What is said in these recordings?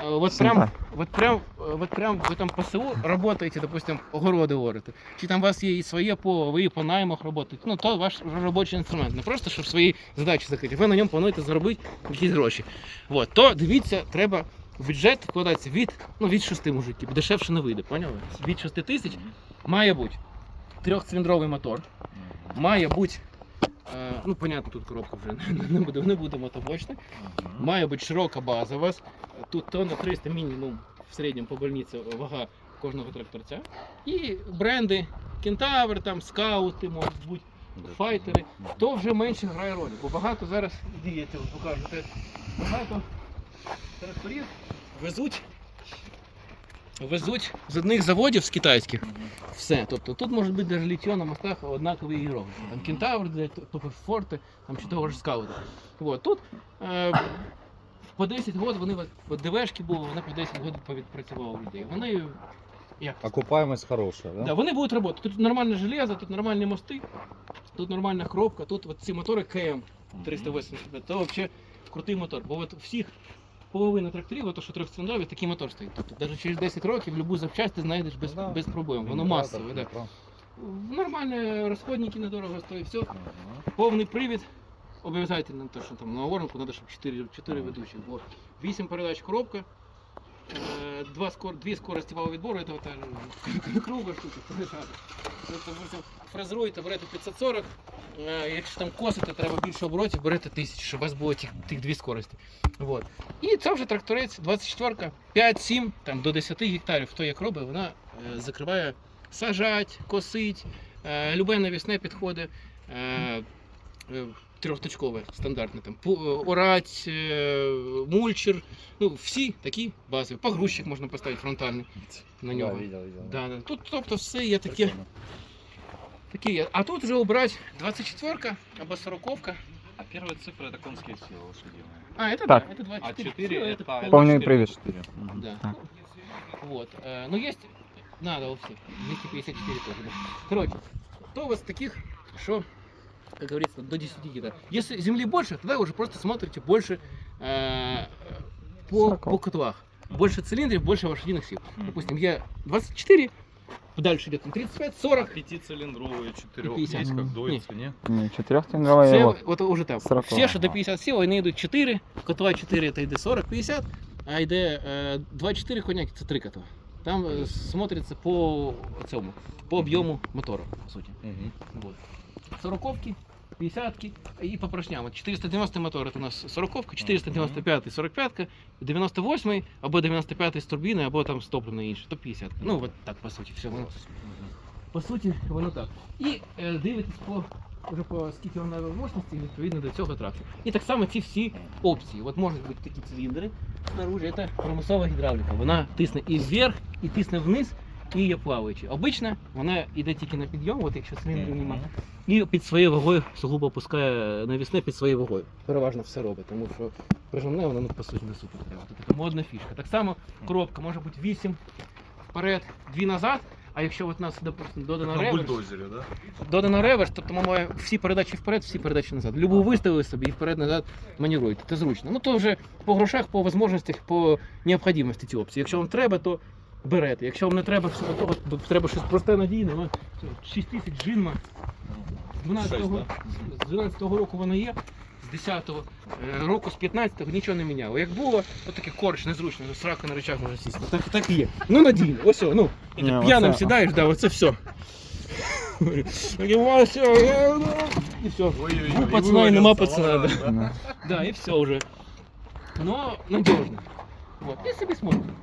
э, вот Симпа. прям, вот прям, э, вот прям в этом ПСУ работаете, допустим, огороди орете, чи там у вас є і своє поле, ви по наймах працюєте, ну то ваш робочий інструмент, не просто щоб свої задачі закрити, ви на ньому плануєте заробити якісь гроші. От, то дивіться, треба в бюджет вкладатися від, ну, від 6 мужиків, дешевше не вийде, поняли? Від 6 тисяч має бути трьохциліндровий мотор, має бути, е, ну, понятно, тут коробка вже не, буде, не буде мотобочна, Має бути широка база у вас. Тут тонна 300 мінімум в середньому по больниці вага кожного тракторця. І бренди Кентавр, там скаути, можуть бути, файтери. То вже менше грає роль. Бо багато зараз, покажу, це багато тракторів везуть. Везуть з одних заводів з китайських. Все. Тобто тут може бути навіть літьо на мостах однакові ігровки. Там Кентавр, де Форти, там чи того ж скаута. Вот. Тут е, по 10 років вони от- от ДВшки були, вони по 10 років повідпрацювали людей. Вони як Окупаемость хорошая, да? Да, вони будуть працювати. Тут нормальне железо, тут нормальні мости, тут нормальна коробка, тут от ці мотори КМ 385, це взагалі крутий мотор. Бо от всіх половина тракторів, то, що трьохциліндрові, такий мотор стоїть. Тобто навіть через 10 років любу запчасть ти знайдеш без, Да. без проблем. Воно масове. Да. Нормальні розходники недорого стоїть, все. Повний привід. Обов'язательно те, що там на оранку треба, щоб 4, 4 ведучі. Бо 8 передач коробка, два скор, дві скорості валу відбору, це та круга штука. Тобто фрезеруєте, берете 540, е, якщо там косите, треба більше оборотів, берете 1000, щоб у вас було тих, тих дві скорості. Вот. І це вже тракторець 24, 5-7, там до 10 гектарів, хто як робить, вона е, закриває сажать, косить, е, любе навісне підходить. Е, е, Трьохточкове, стандартне там пу- е, орать, е, мульчер, ну всі такі базові. Погрузчик можна поставити фронтальний на нього. Да, видел, видел. Да, да. Тут тобто все є таке, Прикольно. таке є. А тут вже обрати 24 або 40 А первая цифра это конские силы лошадиные. А, это Так. да, это 24. А 4 Ну, это пол- Повний четыре. привід. 4. Мгм. Да. Так. Вот. Э, но есть, надо у всех, 254 тоже. Да. Короче, то у вас таких, что, как говорится, до 10 гектаров. Если земли больше, тогда вы уже просто смотрите больше э, по, Сороков. по котлах. Больше цилиндров, больше лошадиных сил. Допустим, я 24, дальше идет там 35, 40. Пятицилиндровые, четырех, 50. есть как Мгм. дойцы, не? Ні, чотирьохциліндровий Все, його. вот уже там. Сороковая. Все, що до 57, вони йдуть 4, котла 4, це йде 40-50, а йде е, 2-4 коняки, це 3 котла. Там е, смотриться по цьому, по об'єму мотора, по суті. Мгм. Вот. Сороковки, 50 і по поршням. От 490 мотор це у нас сороковка, 495 45 98 або 95 з турбіни, або там з топливною інше, то 50. Ну, от так по суті, все воно. По суті, воно так. І е, дивитесь по вже по скільки вона мощності відповідно до цього трактора. І так само ці всі опції. От можуть бути такі циліндри снаружи, це примусова гідравліка. Вона тисне і вверх, і тисне вниз, І є плаваючи. Обично вона йде тільки на підйом, от якщо циліндрів немає. І під своєю вагою сугубо опускає навісне під своєю вагою. Переважно все робить, тому що прижимне воно ну, по суті не супер треба. Це така модна фішка. Так само коробка може бути 8 вперед, 2 назад. А якщо от у нас, допустимо, додано На реверс, бульдозере, да? додано реверс, тобто ми маємо всі передачі вперед, всі передачі назад. Любу виставили собі і вперед-назад маніруєте. Це зручно. Ну то вже по грошах, по можливостях, по необхідності ці опції. Якщо вам треба, то берете. Якщо вам не треба того, то треба щось просте надійне. Ну, 6 тисяч жинма. З 12-го, Шесть, з 12-го року воно є. З 10-го е, року, з 15-го нічого не міняло. Як було, то таке корч незручно, срака на речах може сісти. Так, так і є. Ну надійно, ось, ну. І ти п'яним сідаєш, да, оце все. Я, ну, і все. Ну, пацана нема пацана, да. Ну, и все уже. Но надежно. Вот, и собі смотрим.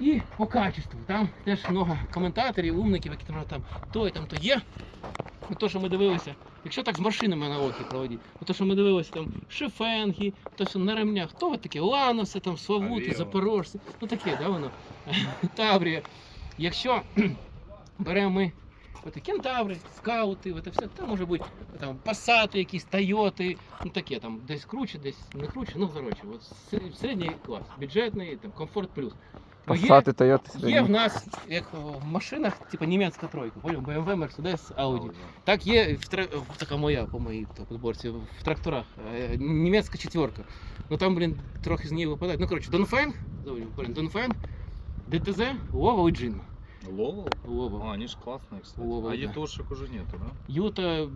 І по качеству. Там теж много коментаторів, умників, які там, там то і там то є. Ну, То, що ми дивилися, якщо так з машинами на оки проводити, то, що ми дивилися там шифенги, то все на ремнях, то от таке ланоси, там Славути, Запорожці, ну таке, да, воно. Таврія. Якщо беремо ми от кентаври, скаути, от все, там може бути там пасати, якісь тойоти, ну таке там десь круче, десь не круче, ну коротше, от середній клас, бюджетний, там комфорт плюс. Ну, є- Toyota. Є в нас, як в машинах, типу німецька тройка, поняв? BMW, Mercedes, Audi. Так є в тра... така моя по моїй подборці підборці, в тракторах. е, Німецька четверка. Ну там, блін, трохи з неї випадають. Ну, коротше, Донфен, блін, Донфенг, ДТЗ, Вова і Джин. Ловол? Лова. А, они же классные, кстати. Ловол, а да. етошек уже нету, да? Юта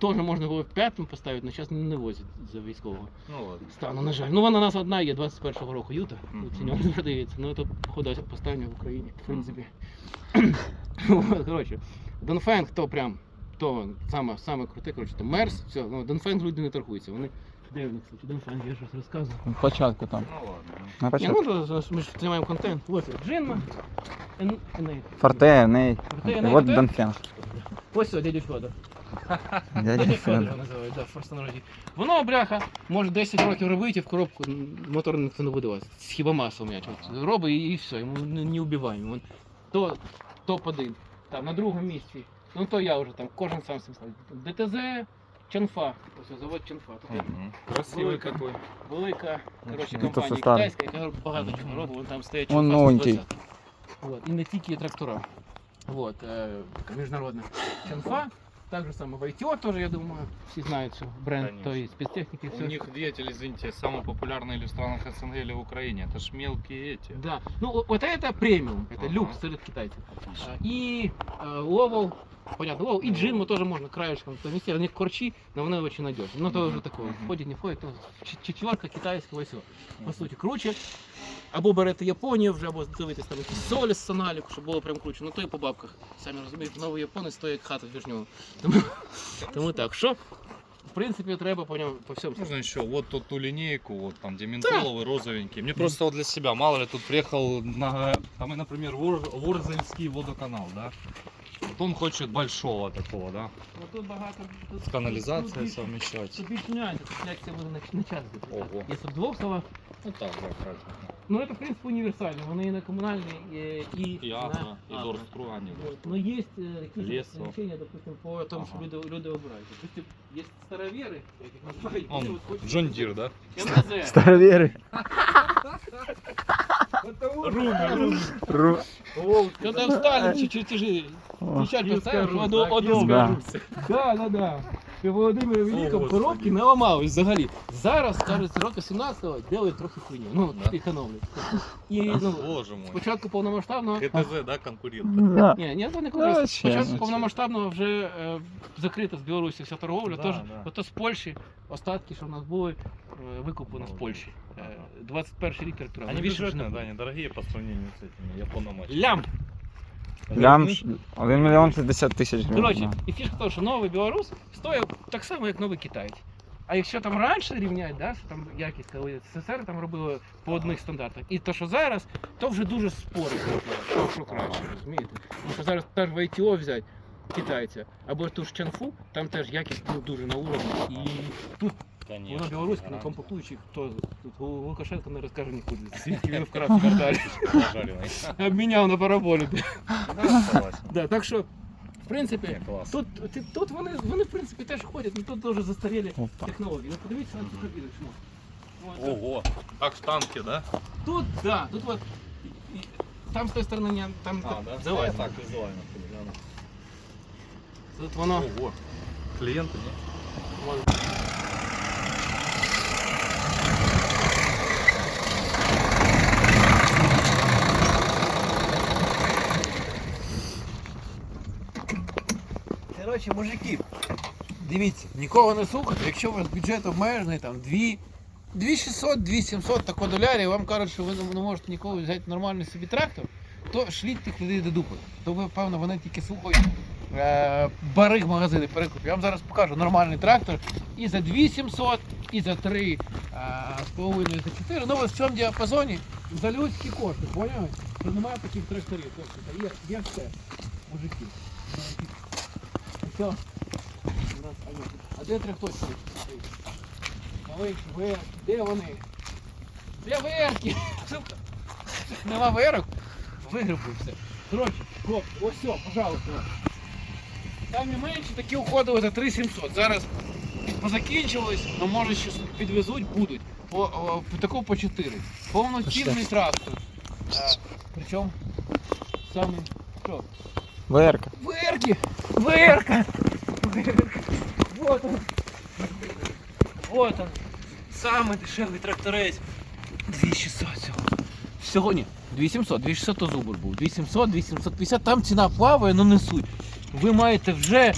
теж можна було п'ятим поставити, але зараз не возять за військового Ну ладно. стану, на жаль. Ну вона у нас одна є 21-го року Юта. Мгм. Ці нього не продається. Ну то походу поставлю в Україні, в принципі. Вот, коротше, Донфенг то прям то саме, саме круте, коротше, то Мерс, все, ну Донфенг люди не торгуються. Вони де в них, кстати, Донфенг, я щось розказував. На початку там. Ну ладно. На Ні, початку. ну то, ми ж знімаємо контент. Ось Джинма. Ен- Еней. Форте, Ней. Форте, І Еней, от Форте. Донфенг. Ось о, дядя Федор. Дядя Дядя Федор Федор. його називають, да, в простонароді. Воно, бляха, може 10 років робити, і в коробку м, мотор ніхто не буде вас. Хіба масло м'яч. От Робить і, і все, йому не, не убиваємо. Він то топ-1. Там на другому місці. Ну то я вже там, кожен сам собі ставить. ДТЗ, Чанфа. Ось завод Чанфа. Тут є Мгм. Красивый Велика. какой. велика коротше, Ну, то компанія все старе. китайська, яка багато чого робить, вон там стоять Он Чанфа новенький. 120. Вот. І не тільки трактора. Вот, е, міжнародна. Чанфа. Так же само в ITO тоже, я думаю, всі знають, що бренд Конечно. той спецтехніки. У Все. них двигатель, извините, самый популярный или в странах СНГ, или в Украине. Это ж мелкие эти. Да. Ну, о- вот это премиум, это Ага. люкс среди китайцев. А, И э, Ловол, понятно, Ловол, и Джинму тоже можно краешком поместить, у них корчи, но вони очень надежны. Ну, то уже такое, входит, не входит, то четверка китайського все. По суті, круче. Або берете Японію вже, або дивитесь там якісь солі з соналіку, щоб було прям круче. Ну то і по бабках. Самі розумієте, новий японець як хата в нього. Тому, тому так, що, в принципі, треба по ньому по всьому. Можно еще вот тут ту линейку, вот там дементоловый, розовенький. Мне просто вот для себя, мало ли, тут приехал на, там, например, Вур- Вурзельский водоканал, да? Вот он хочет большого такого, да? Ну, тут багато. Тут, С канализацией тут більше- совмещать. Тут більше нюансів, тут як це буде на, на час бути. Ого. Якщо в двох словах, Ну так, да, правильно. Ну, это, в принципе, универсально. Вони і на комунальні, і, і, И на Агро, и Агро. Дорстру они. Вот. Но есть э, какие-то Лесо. ограничения, допустим, по тому, что Ага. люди, люди выбирают. Допустим, есть староверы, я их называю, Он, они вот хотят Джон Дир, да? МТЗ. Старовіри. Руми, руми. Когда встали чуть-чуть тяжелее. Печать поставишь, Русь, одну, да, Да. Да, да, да. Володимирі Великому Господи. коробки не взагалі. Зараз, кажуть, з року 17-го делають трохи хуйню. Ну, Да. економлять. І, ну, Боже мой. спочатку повномасштабного ГТЗ, да, конкурент? Да. Ні, ні, то не конкурс. ще, Спочатку ну, повномасштабно вже е, закрита з Білорусі вся торговля. Да, тож, да. ото з Польщі остатки, що в нас були, е, викуплено з Польщі. Е, 21 рік трактора. Они бюджетные, буде. да, недорогие по сравнению с этими япономачами. Лям. Лям 1 мільйон 60 тисяч гривень. Коротше, і фішка того, що новий білорус стоїть так само, як новий китаєць. А якщо там раніше рівнять, да, що там якість, коли СССР там робили по одних стандартах, і то, що зараз, то вже дуже спорить, що, що краще, розумієте? Тому що зараз теж в ITO взяти китайця, або ту ж Чанфу, там теж якість ну, дуже на уровні. І тут Конечно. воно білоруське, на гарантия. комплектуючі, хто тут Лу- Лукашенко не розкаже нікуди. Звідки він вкрав в кварталі. Зажаренный. Обміняв на параболі. Да, согласен. Да, так що, в принципі, Не, класс. Тут, ти- тут вони, вони в принципі теж ходять, ну тут дуже застарілі Опа. технології. Ну подивіться на цю кабіну, чому. От, Ого, как в танке, да? Тут, да, тут от, і, і, там з тої сторони, не- там А, да? залазь. Так, визуально. гляну. Тут воно, Ого. Клиенты, нет? вон. Коротше, мужики, дивіться, нікого не слухайте, якщо у вас бюджет обмежений, там 2600, 2700 тако долярів, вам кажуть, що ви не можете ніколи взяти нормальний собі трактор, то шліть тих людей до дупи. То ви, певно, вони тільки слухають е, бариг магазини перекупів. Я вам зараз покажу нормальний трактор і за 2700, і за 3, е, з половиною, за 4. Ну, ось в цьому діапазоні за людські кошти, поняли? Що немає таких тракторів. Тобто, є, є все, мужики. Все. А де трьохточки? Малий, ВР, де вони? Де ВРки? Сука. Нема ВРок? Вигребли все. Коротше, хлоп, ось все, пожалуйста. Там і менші такі уходили за 3700. Зараз позакінчились, але може ще підвезуть, будуть. По, о, по, таку по 4. Повноцінний трактор. Причому саме що? ВРК. ВРки! ВРка! ВРка! Вот он! Вот он! Самый дешевий тракторець. 2600 всього. Всього ні. 2700, 2700 то зубр був. 2700, 2750, там ціна плаває, ну не суть. Ви маєте вже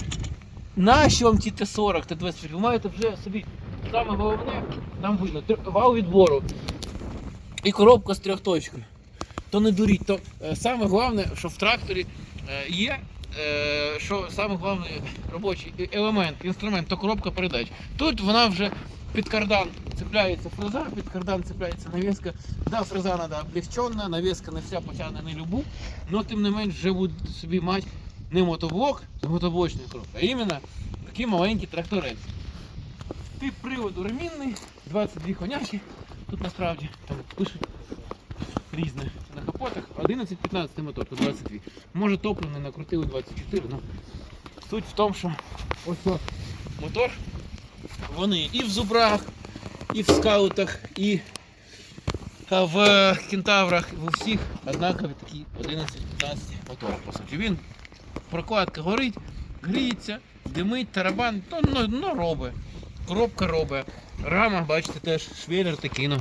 наші вам ті Т40, Т25, ви маєте вже собі саме головне, там видно, вал відбору і коробка з трьохточкою. То не дуріть, то е, саме головне, що в тракторі е, є, що саме головний робочий е- елемент, інструмент, то коробка передач. Тут вона вже під кардан цепляється фреза, під кардан цепляється навіска. Да, фреза треба облегчена, навіска не вся потягне не любу, але тим не менш вже будуть собі мати не мотоблок з мотоблочною коробкою, а іменно такий маленький тракторець. Тип приводу ремінний, 22 коняки. Тут насправді там пишуть різне капотах. 11-15 мотор, тут 22. Може топливний накрутили 24, але суть в тому, що ось мотор, вони і в зубрах, і в скаутах, і в кентаврах, в усіх однакові такі 11-15 мотор. По суті. Він прокладка горить, гріється, димить, тарабан, то ну, ну робить. Коробка робить. Рама, бачите, теж швеллер такий, ну,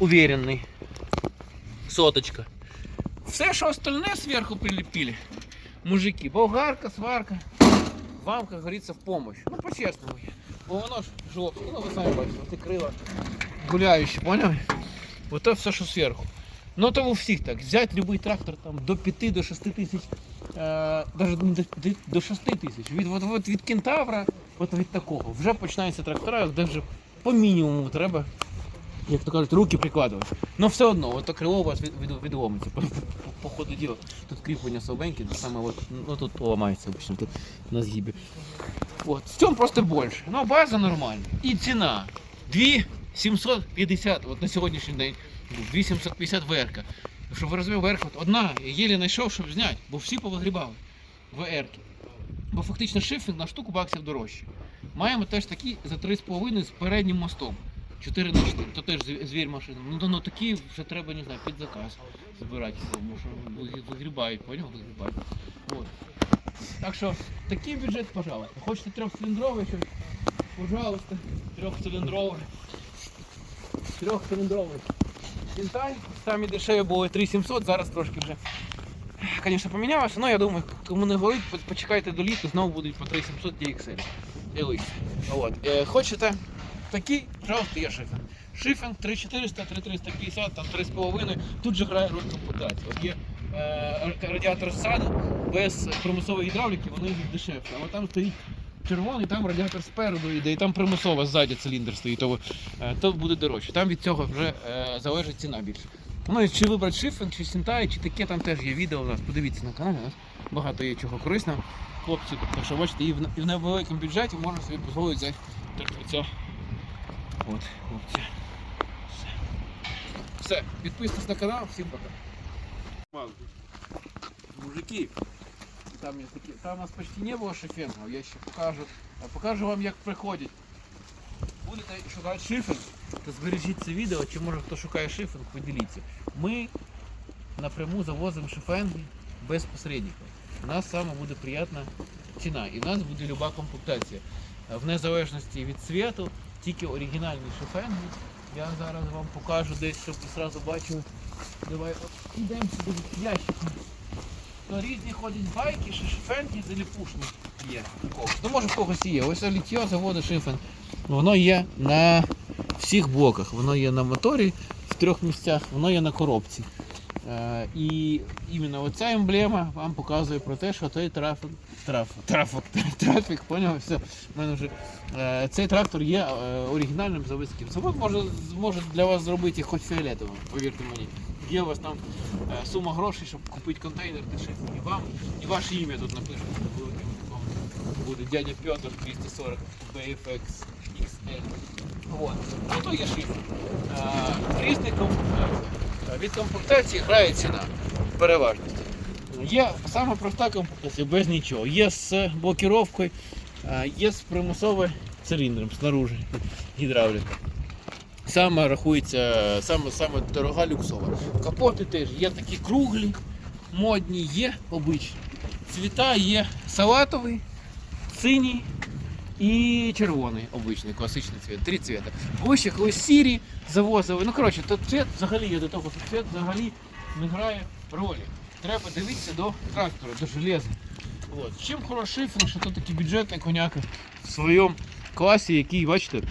уверенний. Соточка. Все, що остальне зверху прилепили. Мужики, болгарка, сварка. Вам, как говорится, в помощь. Ну, по-честному. Бо воно ж жовте. Ну, ви самі бачите, ці крила гуляючі, поняли? Вот це все, що зверху. Ну, то у всіх так. Взяти будь-який трактор там, до 5 до 6 тисяч, е, навіть до, до, до 6 тисяч. Від, от, от, від кентавра, от від такого. Вже починаються трактора, де вже по мінімуму треба, як то кажуть, руки прикладувати. Ну все одно, от то крило у вас від, від, відломиться. По, по, по ходу діла. Тут кріплення слабеньке, то саме от, ну тут поламається обично, тут на згибі. От. В цьому просто більше. Ну, база нормальна. І ціна. 2750 от на сьогоднішній день. 2750 ВРК. Щоб ви розуміли, от одна я єлі знайшов, щоб зняти, бо всі повигрібали ВРки. Бо фактично шифінг на штуку баксів дорожче. Маємо теж такі за 3,5 з переднім мостом. 4 на 4, то теж звір машина. Ну, ну такі вже треба, не знаю, під заказ збирати, тому що ви- вигрібають, поняв? Вигрібають. От. Так що такий бюджет, пожалуйста. Хочете трьохциліндровий, щось? Пожалуйста, трьохциліндровий. Трьохциліндровий. Кінтай, самі дешеві були 3700, зараз трошки вже. Звісно, помінялося, але я думаю, кому не горить, почекайте до літа, знову будуть по 3700 DXL. От. Е, хочете такий, пожалуйста, є шифен. Шифен 3400, 3350, там 3,5. Тут же грає роль комплектації. От є е, радіатор ззаду, без примусової гідравліки, вони йдуть дешевше. Але там стоїть червоний, там радіатор спереду йде, і там примусово ззаді циліндр стоїть, то, е, то буде дорожче. Там від цього вже е, залежить ціна більше. Ну і чи вибрати шифен, чи сінтай, чи таке, там теж є відео у нас. Подивіться на каналі, у нас багато є чого корисного. Хлопці, так що бачите, і в, і в невеликому бюджеті можна собі дозволити взяти тракторець. От, хлопці. Все. Все, підписуйтесь на канал, всім пока. Мужики, там, є такі, там у нас почти не було шифенгів, я ще покажу. А покажу вам, як приходять. Будете шукати шифінг, то збережіть це відео, чи може хто шукає шифінг, поділіться. Ми напряму завозимо шифенги без посередників. У нас саме буде приємна ціна і в нас буде люба комплектація. В незалежності від світу, тільки оригінальні шифенги. Я зараз вам покажу десь, щоб ви одразу бачили. Давай от, ідемо сюди в ящик. То різні ходять байки, що шифенки заліпушні є. Ну може в когось є. Ось літьо заводу шифен. Воно є на всіх блоках. Воно є на моторі в трьох місцях, воно є на коробці. Е, і іменно оця емблема вам показує про те, що той трафік, трафік, трафік, трафік, поняв, все. Мене вже, е, цей трактор є е, оригінальним заводським. Завод може, зможе для вас зробити хоч фіолетовим, повірте мені. Є у вас там сума грошей, щоб купити контейнер дешевий. І вам, і ваше ім'я тут напишуть на великому такому. Буде дядя Петр 240 BFX XL. Вот. Ну то є шифр. Е, від комплектації грає ціна в переважності. Є саме проста комплектація без нічого. Є з блокіровкою, е, є з примусовим циліндром снаружи гідравліка. саме рахується, саме, саме дорога люксова. Капоти теж є такі круглі, модні, є обичні. Цвіта є салатовий, синій і червоний обичний, класичний цвіт. Три цвіта. Ще колись сірі завозили. Ну коротше, то цвіт взагалі є до того, що цвіт взагалі не грає ролі. Треба дивитися до трактора, до железа. От. Чим хороший шифінг, що тут такі бюджетні коняки в своєму класі, який, бачите,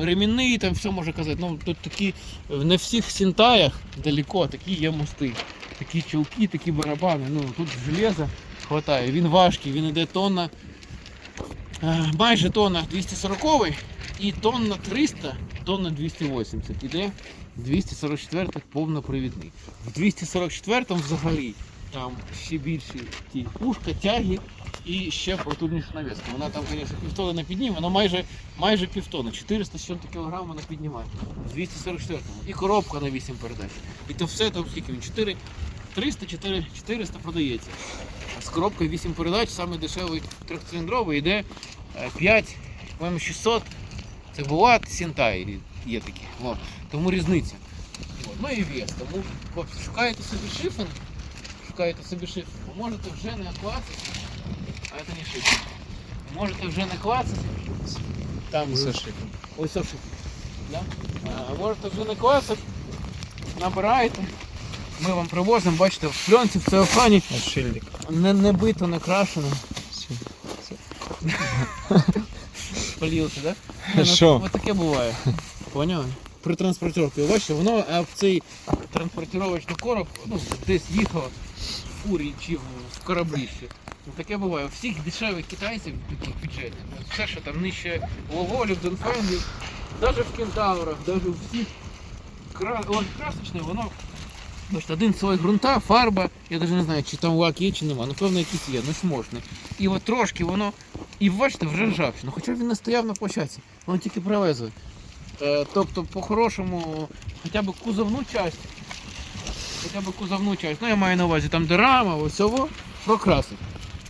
ремінний, там все може казати. Ну тут такі не всіх сінтаях далеко такі є мости. Такі чулки, такі барабани. Ну тут железа хватає. Він важкий, він іде тонна. Е, Майже тонна 240 і тонна 300, тонна 280. Іде 244 повнопривідний. В 244 взагалі там ще більші ті пушка, тяги і ще потужніша навіска. Вона там, звісно, півтони не підніме, вона майже, майже півтони, 400 з чим-то кілограм вона піднімає. В 244-му. І коробка на 8 передач. І то все там скільки він? 4, 300, 4, 400 продається. З коробкою 8 передач, саме дешевий трьохциліндровий, йде е, 5, по-моєму, 600. Це Булат, Сінтай є такі. О, тому різниця. От. Ну і вес. Тому хлопці, шукаєте собі шифен, шукаєте собі шифен, ви можете вже не клацати, а це не шифен. Можете вже не клацати. Там Це ви- Ось шифен. Да? А, можете вже не клацати, набираєте. Ми вам привозимо, бачите, в пленці, в целофані, Шильдик. не, не бито, не крашено. Полівся, так? Да? Що? Ось таке буває. Поняв? При транспортировці. Бачите, воно а в цей транспортировочний короб ну, десь їхало в фурі чи в, кораблі ще. Ну, таке буває. У всіх дешевих китайців, таких бюджетних, ну, все, що там нижче Логолів, Донфенлів, навіть в кентаврах, навіть у всіх кра... Красочне, воно. Бачите, один слой ґрунта, фарба, я навіть не знаю, чи там лак є, чи нема. Ну, певно, якийсь є, ну шмошний. І от трошки воно і бачите, вже ржавчина. Хоча він не стояв на площадці, воно тільки привезли. Е, тобто, по-хорошому, хоча б кузовну часть, хоча б кузовну часть, ну я маю на увазі там де рама, ось цього, прокрасить.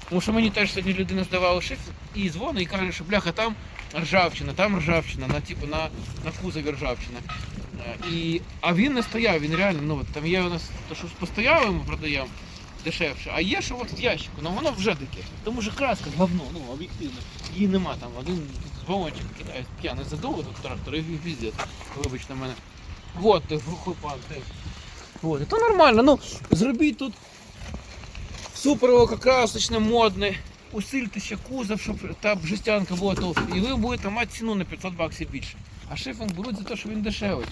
Тому що мені теж сьогодні людина здавала шифт і дзвонить і каже, що бляха, там ржавчина, там ржавчина, на, типу, на, на кузові ржавчина. І, а він не стояв, він реально, ну там є у нас то, що постояли, ми продаємо дешевше, а є, що от в ящику, ну воно вже таке. Тому що краска говно, ну об'єктивно. Її нема там. Один балончик китаєць п'яний задовго тут трактор і піздець. Вибачте мене. Вот ти глухой пан теж. Вот, і то нормально, ну зробіть тут супер красочне, модне. Усильте ще кузов, щоб та жестянка була товста. І ви будете мати ціну на 500 баксів більше. А шифінг беруть за те, що він дешевий.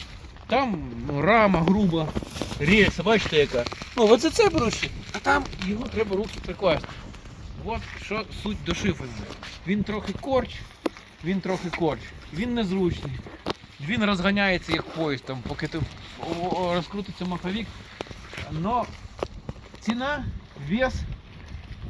Там рама груба, рельса, бачите яка. Ну, от за це беруть а там його треба руки прикласти. От що суть до шифінгу. Він трохи корч, він трохи корч, він незручний. Він розганяється як поїзд, там, поки ти розкрутиться маховик. Но ціна, вес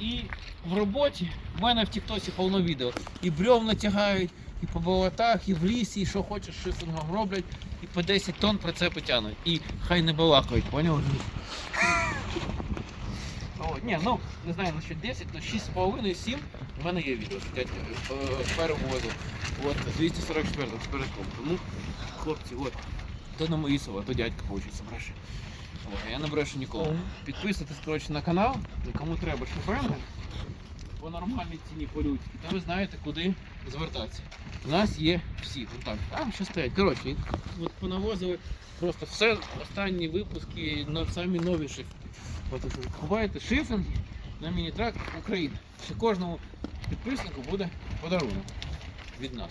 і в роботі. В мене в Тіктосі повно відео. І бревна тягають, і по болотах, і в лісі, і що хочеш шифінгом роблять, і по 10 тонн прицепи тянуть. І хай не балакають, поняв? Ні, ну не знаю насчет 10, но 6,5-7 в мене є відео. Е, перевозу. От 244 з переком. Тому, хлопці, от. То на мої слова, то дядька получиться бреше. Я не брешу ніколи. Підписуйтесь коротше, на канал, кому треба шифренги по нормальній ціні по-людськи, ви знаєте, куди звертатися. У нас є всі. Вон так, там що стоять. Коротше, от понавозили просто все останні випуски, самі нові шифри. Ховаєте шифер на міні-трак України. Ще кожному підписнику буде подарунок від нас.